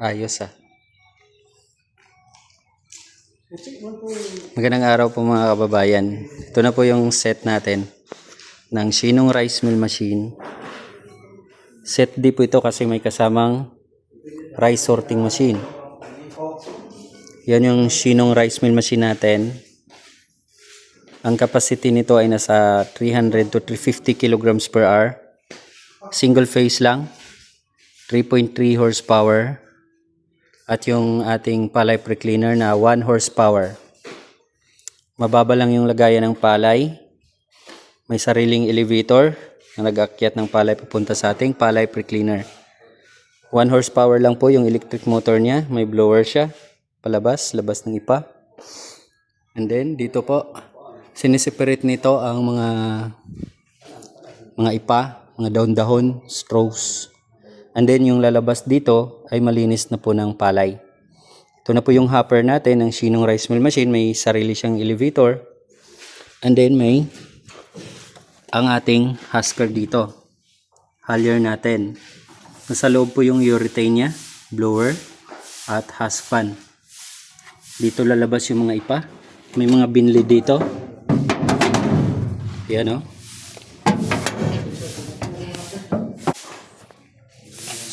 Ayos ah. Magandang araw po mga kababayan. Ito na po yung set natin ng Shinong Rice Mill Machine. Set D po ito kasi may kasamang rice sorting machine. Yan yung Shinong Rice Mill Machine natin. Ang capacity nito ay nasa 300 to 350 kilograms per hour. Single phase lang. 3.3 horsepower. At yung ating palay pre-cleaner na 1 horsepower. Mababa lang yung lagayan ng palay. May sariling elevator na nag-akyat ng palay papunta sa ating palay pre-cleaner. 1 horsepower lang po yung electric motor niya. May blower siya. Palabas, labas ng ipa. And then dito po, sineseparate nito ang mga mga ipa, mga dahon-dahon, straws. And then yung lalabas dito ay malinis na po ng palay. Ito na po yung hopper natin ng Shinong Rice Mill Machine. May sarili siyang elevator. And then may ang ating husker dito. Halyar natin. Nasa loob po yung urethane niya, blower, at husk fan. Dito lalabas yung mga ipa. May mga binlid dito. Yan o.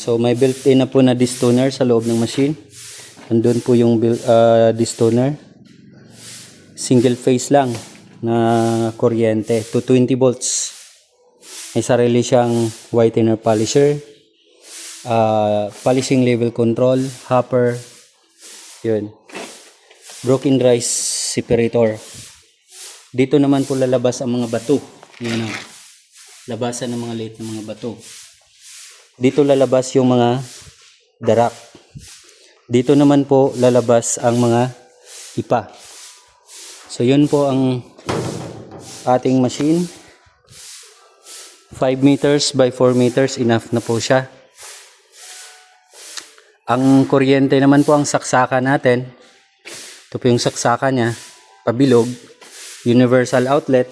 So may built-in na po na distoner sa loob ng machine. Andun po yung built, uh, distoner. Single phase lang na kuryente. 220 volts. May sarili siyang whitener polisher. Uh, polishing level control. Hopper. Yun. Broken rice separator. Dito naman po lalabas ang mga bato. Yun o. Labasan ng mga liit na mga bato. Dito lalabas yung mga darak. Dito naman po lalabas ang mga ipa. So yun po ang ating machine. 5 meters by 4 meters enough na po siya. Ang kuryente naman po ang saksaka natin. Ito po yung saksaka niya. Pabilog. Universal outlet.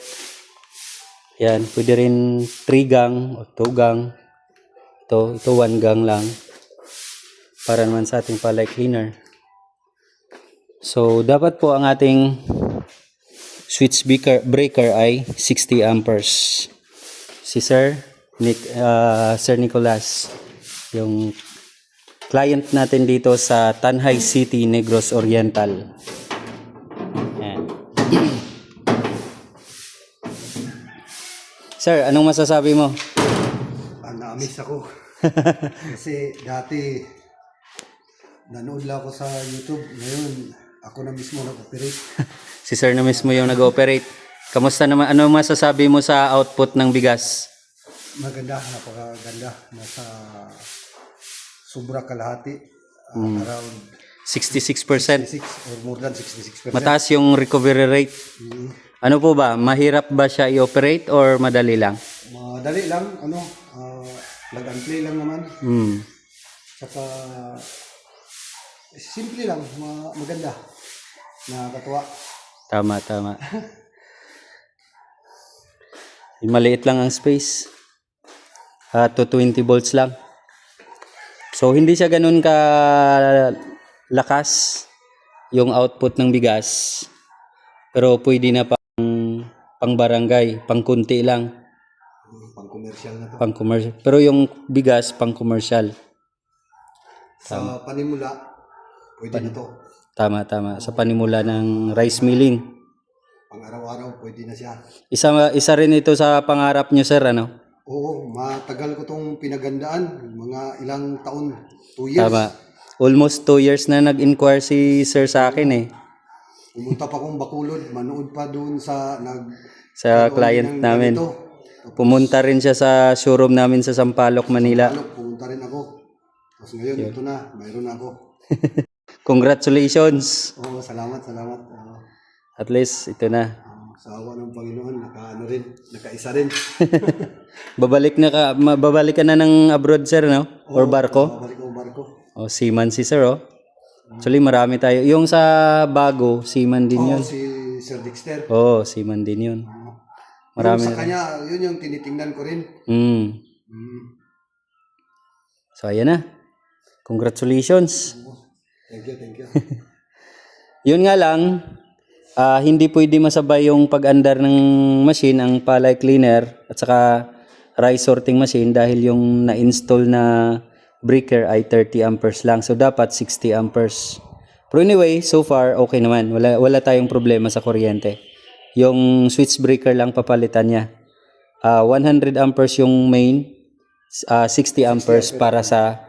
Yan. Pwede rin 3 gang o 2 gang. Ito, ito one gang lang. Para naman sa ating palay cleaner. So, dapat po ang ating switch breaker, breaker ay 60 amperes. Si Sir, Nick, uh, Sir Nicolas, yung client natin dito sa Tanhay City, Negros Oriental. Sir, anong masasabi mo? Ah, na-miss ako. Kasi dati, nanood lang ako sa YouTube. Ngayon, ako na mismo nag-operate. Si Sir na mismo yung nag-operate. Kamusta naman, ano masasabi mo sa output ng bigas? Maganda, napakaganda. Nasa sobra kalahati. ah, Hmm. Around 66%. 66 or more than 66%. Mataas yung recovery rate. Mhm. Ano po ba? Mahirap ba siya i-operate or madali lang? Madali lang, ano, ah, plug and play lang naman. Hmm. Saka, simple lang, ma- maganda. Nakakatuwa. Tama, tama. Maliit lang ang space. Ah, 220 volts lang. So, hindi siya ganun ka lakas yung output ng bigas. Pero pwede na pang, pang barangay, pang kunti lang, Commercial na to. pang commercial. Pero yung bigas, pang commercial. Sa panimula, pwede na to. Tama, tama. Sa panimula ng rice milling. Pang araw-araw, pwede na siya. Isa, isa rin ito sa pangarap nyo, sir, ano? Oo, matagal ko tong pinagandaan. Mga ilang taon. Two years. Tama. Almost two years na nag-inquire si sir sa akin eh. Pumunta pa kong Bakulod. Manood pa doon sa nag... Sa client namin. ganito. Pumunta rin siya sa showroom namin sa Sampaloc, Manila. Ano, pumunta rin ako. Tapos ngayon, ito na. Mayroon na ako. Congratulations! Oo, salamat, salamat. Oo. At least, ito na. Oo, sa awa ng Panginoon, naka ano rin, nakaisa rin. Babalik na ka, ma- babalik ka na ng abroad, sir, no? Or barko? Balik ko barko. O, seaman si sir, oh. Actually, marami tayo. Yung sa bago, seaman din Oo, yun. si Sir Dexter. Oo, seaman din yun. Marami Yung sa kanya, yun yung tinitingnan ko rin. Mm. Mm. So, ayan na. Congratulations. Thank you, thank you. Yun nga lang, ah, hindi pwede masabay yung pag-andar ng machine, ang palay cleaner at saka rice sorting machine dahil yung na-install na breaker ay 30 amperes lang. So dapat 60 amperes. Pero anyway, so far okay naman. Wala wala tayong problema sa kuryente. Yung switch breaker lang papalitan niya. Ah, 100 amperes yung main, ah, 60 amperes para sa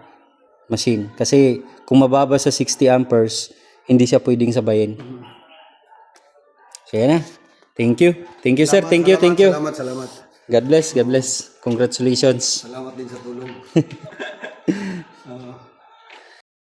machine. Kasi kung mababa sa 60 amperes, hindi siya pwedeng sabayin. So yan na. Thank you. Thank you sir. Thank you. Thank you. Salamat, salamat. God bless. God bless. Congratulations. Salamat din sa tulong. Ah,